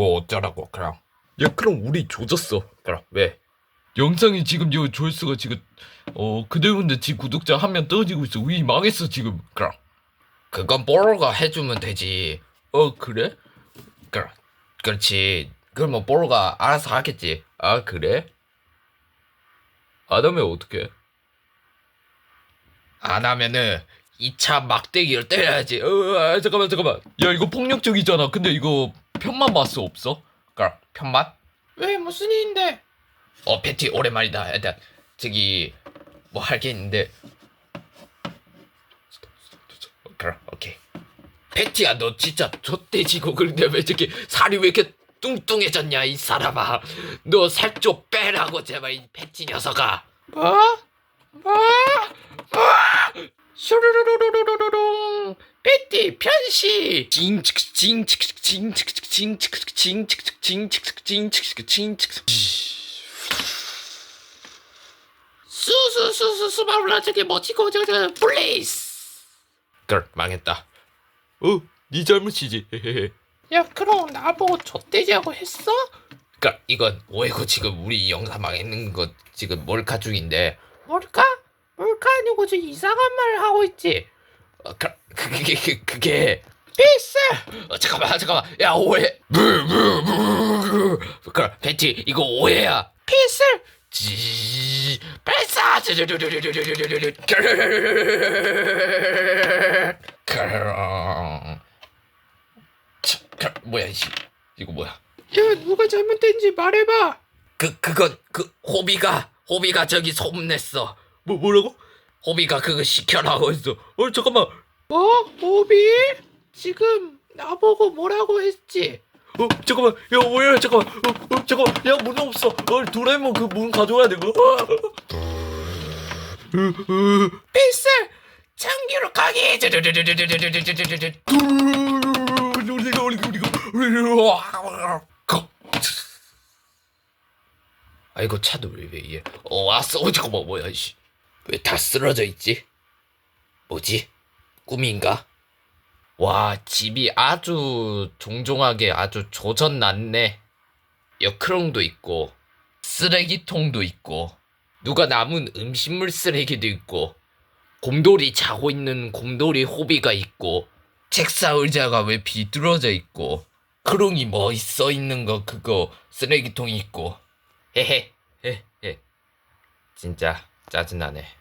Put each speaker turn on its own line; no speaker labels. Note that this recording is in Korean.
뭐 어쩌라고 그럼. 야 그럼 우리 조졌어. 그럼 왜? 영상이 지금 요 조회수가 지금 어 그대로인데 지 구독자 한 명 떨어지고 있어. 우리 망했어 지금. 그럼. 그건 뽀로가 해주면 되지. 어 그래? 그럼. 그렇지. 그럼 뭐 뽀로가 알아서 하겠지. 아 그래? 안 하면 어떡해? 안 하면은 2차 막대기를 때려야지. 어, 아, 잠깐만, 잠깐만. 야, 이거 폭력적이잖아. 근데 이거 편만 봤어, 없어? 그럼, 편만? 왜, 무슨 일인데? 어, 패티, 오랜만이다. 일단, 저기, 뭐 할 게 있는데. 그럼, 오케이. 패티야, 너 진짜 좆돼지고 그런데 왜 저렇게 살이 왜 이렇게 뚱뚱해졌냐, 이 사람아. 너 살 좀 빼라고, 제발, 이 패티 녀석아. 뭐? 뭐? 패티 편시 징칙징칙징칙징칙징칙징칙징칙징칙징칙. 수수수수수 마블라 저게 멋지고 저저 플레이스 그걸 망했다. 어 네 잘못이지. 야 그럼 나보고 젖돼지하고 했어? 그니까 이건 오해고 지금 우리 영상 망했는 거 지금 몰카 중인데. 몰카? 몰카 아니고 저 이상한 말을 하고 있지. 어, 그, 그게 그, 그게 피스 어, 잠깐만 잠깐만 야 오해 그럼 베티 이거 오해야 피스 지 발사 그럼 뭐야 이씨 이거 뭐야
야, 누가 잘못된지 말해봐.
그 그건 그 호비가 호비가 저기 소문냈어. 뭐 뭐라고? 호비가 그거 시켜라고 했어. 어 잠깐만.
뭐? 오비? 지금 나보고 뭐라고 했지?
어 잠깐만. 야 뭐야 잠깐만. 어, 어 잠깐만. 야문 없어. 어 도라에몽 그 문 가져와야 돼. 그.
필살! 장기로 가기!
아이고 차도 왜 이래? 어 왔어. 어 잠깐만 뭐야 이씨. 왜 다 쓰러져 있지? 뭐지? 꿈인가? 와 집이 아주 종종하게 아주 조전났네. 여크롱도 있고 쓰레기통도 있고 누가 남은 음식물 쓰레기도 있고 곰돌이 자고 있는 곰돌이 호비가 있고 책상 의자가 왜 비뚤어져 있고 크롱이 뭐써 있는 거 그거 쓰레기통이 있고. 헤헤 헤헤. 진짜 짜증나네